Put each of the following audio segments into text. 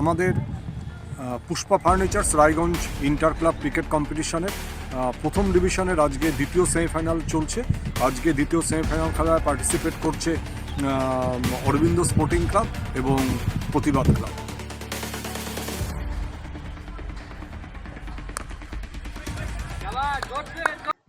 আমাদের Pushpa furnitures Raiganj inter club cricket কম্পিটিশনের প্রথম ডিভিশনের আজকে দ্বিতীয় সেমিফাইনাল চলছে। আজকে দ্বিতীয় সেমিফাইনাল খেলায় পার্টিসিপেট করছে অরবিন্দ স্পোর্টিং ক্লাব এবং প্রতিবাদ ক্লাব।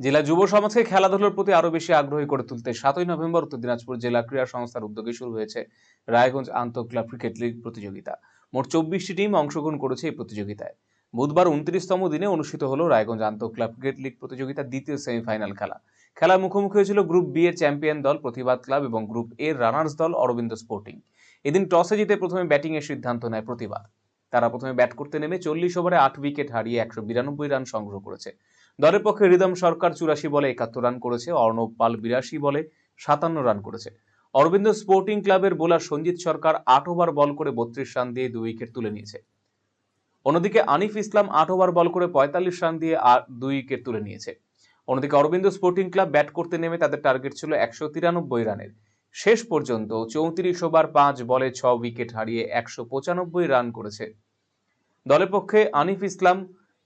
জেলা যুব সমাজকে খেলাধুলার প্রতি আরও বেশি আগ্রহী করে তুলতে সাতই নভেম্বর উত্তর দিনাজপুর জেলা ক্রীড়া সংস্থার উদ্যোগে শুরু হয়েছে রায়গঞ্জ আন্তঃ ক্লাব ক্রিকেট লিগ প্রতিযোগিতা। মোট চব্বিশটি টিম অংশগ্রহণ করেছে এই প্রতিযোগিতায়। বুধবার উনত্রিশতম দিনে অনুষ্ঠিত হলো রায়গঞ্জ আন্তঃ ক্লাব ক্রিকেট লিগ প্রতিযোগিতার দ্বিতীয় সেমিফাইনাল খেলা। খেলার মুখোমুখি হয়েছিল গ্রুপ বি এর চ্যাম্পিয়ন দল প্রতিবাদ ক্লাব এবং গ্রুপ এ এর রানার্স দল অরবিন্দ স্পোর্টিং। এদিন টসে জিতে প্রথমে ব্যাটিং এর সিদ্ধান্ত নেয় প্রতিবাদ। তারা প্রথমে ব্যাট করতে নেমে চল্লিশ ওভারে আট উইকেট হারিয়ে একশো বিরানব্বই রান সংগ্রহ করেছে। দলের পক্ষে রিদম সরকার চুরাশি বলে একাত্তর রান করেছে, অর্ণব পাল বিরাশি বলে সাতান্ন রান করেছে। অরবিন্দ স্পোর্টিং ক্লাবের বোলার সঞ্জিত সরকার আট ওভার বল করে বত্রিশ রান দিয়ে দুই উইকেট তুলে নিয়েছে। অন্যদিকে আনিফ ইসলাম আট ওভার বল করে পঁয়তাল্লিশ রান দিয়ে দুই উইকেট তুলে নিয়েছে। অন্যদিকে অরবিন্দ স্পোর্টিং ক্লাব ব্যাট করতে নেমে তাদের টার্গেট ছিল একশো তিরানব্বই রানের। শেষ পর্যন্ত চৌত্রিশ ওভার পাঁচ বলে ছ উইকেট হারিয়ে একশো পঁচানব্বই রান করেছে। দলের পক্ষে আনিফ ইসলাম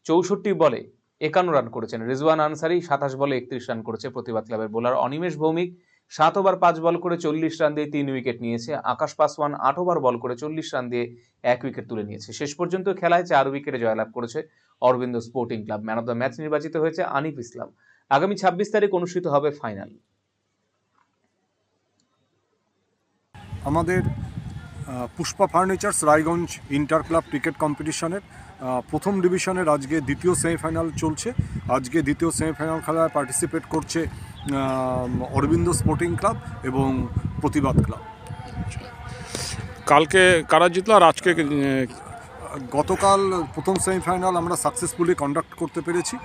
চৌষট্টি বলে একান্ন রান করেছেন। রিজওয়ান আনসারি সাতাশ বলে একত্রিশ রান করেছে প্রতিবাদ ক্লাবের বোলার অনিমেষ ভৌমিক। সাত ওভার পাঁচ বল করে চল্লিশ রান দিয়ে তিন উইকেট নিয়েছে। আকাশ পাসওয়ান আট ওভার বল করে চল্লিশ রান দিয়ে এক উইকেট তুলে নিয়েছে। শেষ পর্যন্ত খেলায় চার উইকেটে জয়লাভ করেছে Arabinda sporting club. Man of the match নির্বাচিত হয়েছে আনিফ ইসলাম। আগামী ছাব্বিশ তারিখ অনুষ্ঠিত হবে ফাইনাল। আমাদের Pushpa furnitures Raiganj inter club cricket কম্পিটিশনের প্রথম ডিভিশনের আজকে দ্বিতীয় সেমিফাইনাল চলছে। আজকে দ্বিতীয় সেমিফাইনাল খেলায় পার্টিসিপেট করছে অরবিন্দ স্পোর্টিং ক্লাব এবং প্রতিবাদ ক্লাব। কালকে কারা জিতলো আর আজকে গতকাল প্রথম সেমিফাইনাল আমরা সাকসেসফুলি কন্ডাক্ট করতে পেরেছি।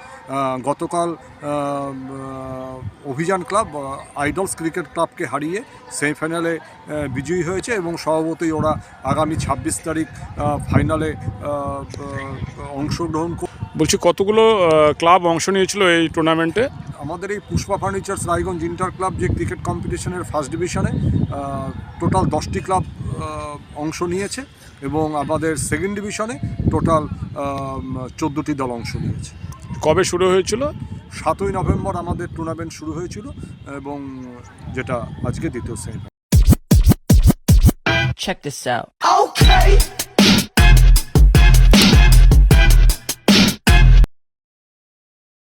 গতকাল অভিযান ক্লাব আইডলস ক্রিকেট ক্লাবকে হারিয়ে সেমিফাইনালে বিজয়ী হয়েছে এবং স্বভাবতই ওরা আগামী ছাব্বিশ তারিখ ফাইনালে অংশগ্রহণ কর- বলছি কতগুলো ক্লাব অংশ নিয়েছিল এই টুর্নামেন্টে? আমাদের এই Pushpa furnitures Raiganj inter club যে ক্রিকেট কম্পিটিশনের ফার্স্ট ডিভিশনে টোটাল দশটি ক্লাব অংশ নিয়েছে এবং আমাদের সেকেন্ড ডিভিশনে টোটাল চোদ্দোটি দল অংশ নিয়েছে কবে শুরু হয়েছিল সাতই নভেম্বর আমাদের টুর্নামেন্ট শুরু হয়েছিল এবং যেটা আজকে দ্বিতীয় semifinal Check this out. Okay.